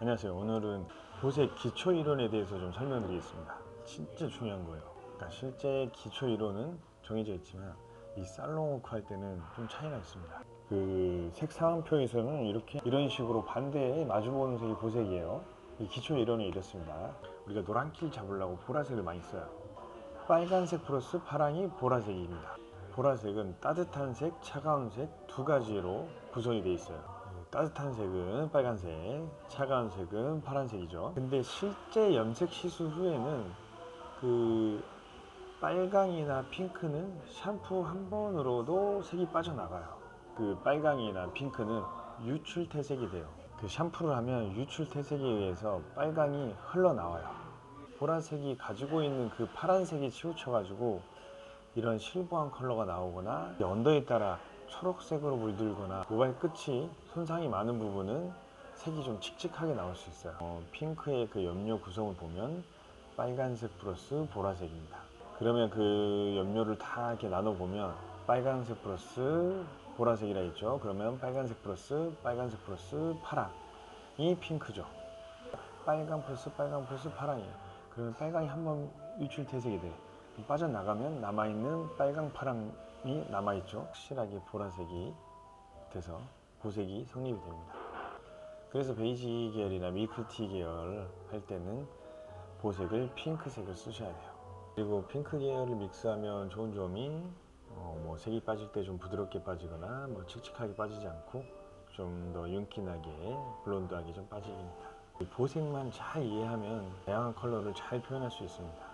안녕하세요. 오늘은 보색 기초 이론에 대해서 좀 설명드리겠습니다. 진짜 중요한 거예요. 그러니까 실제 기초 이론은 정해져 있지만 이 살롱 워크 할 때는 좀 차이가 있습니다. 그 색상표에서는 이렇게 이런 식으로 반대에 마주보는 색이 보색이에요. 이 기초 이론이 이렇습니다. 우리가 노란길 잡으려고 보라색을 많이 써요. 빨간색 플러스 파랑이 보라색입니다. 보라색은 따뜻한 색, 차가운 색 두 가지로 구성이 되어 있어요. 따뜻한 색은 빨간색, 차가운 색은 파란색이죠. 근데 실제 염색 시술 후에는 그 빨강이나 핑크는 샴푸 한 번으로도 색이 빠져나가요. 그 빨강이나 핑크는 유출 퇴색이 돼요. 그 샴푸를 하면 유출 퇴색에 의해서 빨강이 흘러나와요. 보라색이 가지고 있는 그 파란색이 치우쳐 가지고 이런 실버한 컬러가 나오거나 언더에 따라 초록색으로 물들거나 모발 끝이 손상이 많은 부분은 색이 좀 칙칙하게 나올 수 있어요. 어, 핑크의 그 염료 구성을 보면 빨간색 플러스 보라색입니다. 그러면 그 염료를 다 이렇게 나눠 보면 빨간색 플러스 보라색이라 했죠. 그러면 빨간색 플러스 빨간색 플러스 파랑이 핑크죠. 빨강 플러스 빨강 플러스 파랑이에요. 그러면 빨강이 한번 유출 퇴색이 돼. 빠져나가면 남아있는 빨강 파랑이 남아있죠. 확실하게 보라색이 돼서 보색이 성립이 됩니다. 그래서 베이지 계열이나 밀크티 계열 할 때는 보색을 핑크색을 쓰셔야 돼요. 그리고 핑크 계열을 믹스하면 좋은 점이 어, 뭐 색이 빠질 때 좀 부드럽게 빠지거나 뭐 칙칙하게 빠지지 않고 좀 더 윤기나게 블론드하게 좀 빠집니다. 이 보색만 잘 이해하면 다양한 컬러를 잘 표현할 수 있습니다.